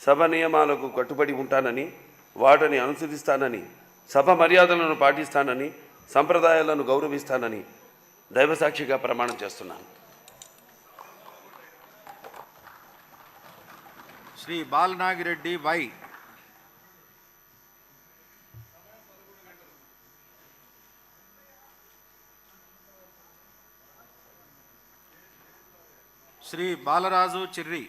సభ నియమాలకు కట్టుబడి ఉంటానని వాటిని అనుసరిస్తానని సభ మర్యాదలను పాటిస్తానని సంప్రదాయాలను గౌరవిస్తానని దైవసాక్షిగా ప్రమాణం చేస్తున్నాను. శ్రీ బాలనాగిరెడ్డి వై. శ్రీ బాలరాజు చిర్రి.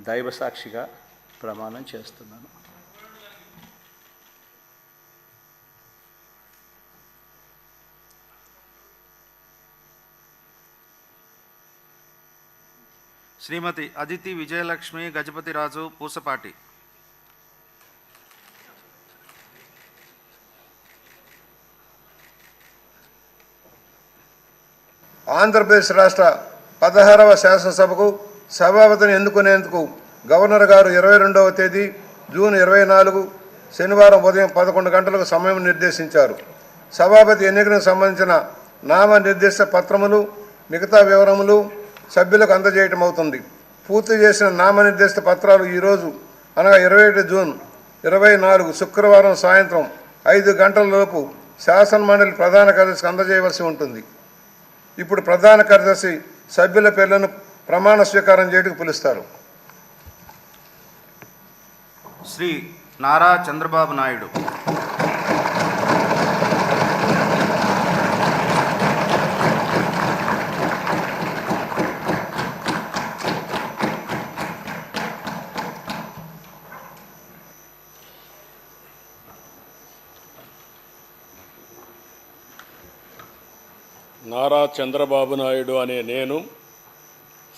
దైవసాక్షిగా ప్రమాణం చేస్తున్నాను. శ్రీమతి అదితి విజయలక్ష్మి గజపతిరాజు పూసపాటి. ఆంధ్రప్రదేశ్ రాష్ట్ర పదహారవ శాసనసభకు సభాపతిని ఎన్నుకునేందుకు గవర్నర్ గారు ఇరవై రెండవ తేదీ జూన్ ఇరవై నాలుగు శనివారం ఉదయం పదకొండు గంటలకు సమయం నిర్దేశించారు. సభాపతి ఎన్నికలకు సంబంధించిన నామనిర్దేశ పత్రములు మిగతా వివరములు సభ్యులకు అందజేయటం అవుతుంది. పూర్తి చేసిన నామనిర్దిష్ట పత్రాలు ఈరోజు అనగా ఇరవై ఒకటి జూన్ ఇరవై నాలుగు శుక్రవారం సాయంత్రం ఐదు గంటల లోపు శాసనమండలి ప్రధాన కార్యదర్శికి అందజేయవలసి ఉంటుంది. ఇప్పుడు ప్రధాన కార్యదర్శి సభ్యుల పేర్లను ప్రమాణ స్వీకారం చేయడానికి పిలుస్తారు. శ్రీ నారా చంద్రబాబు నాయుడు. నారా చంద్రబాబు నాయుడు అనే నేను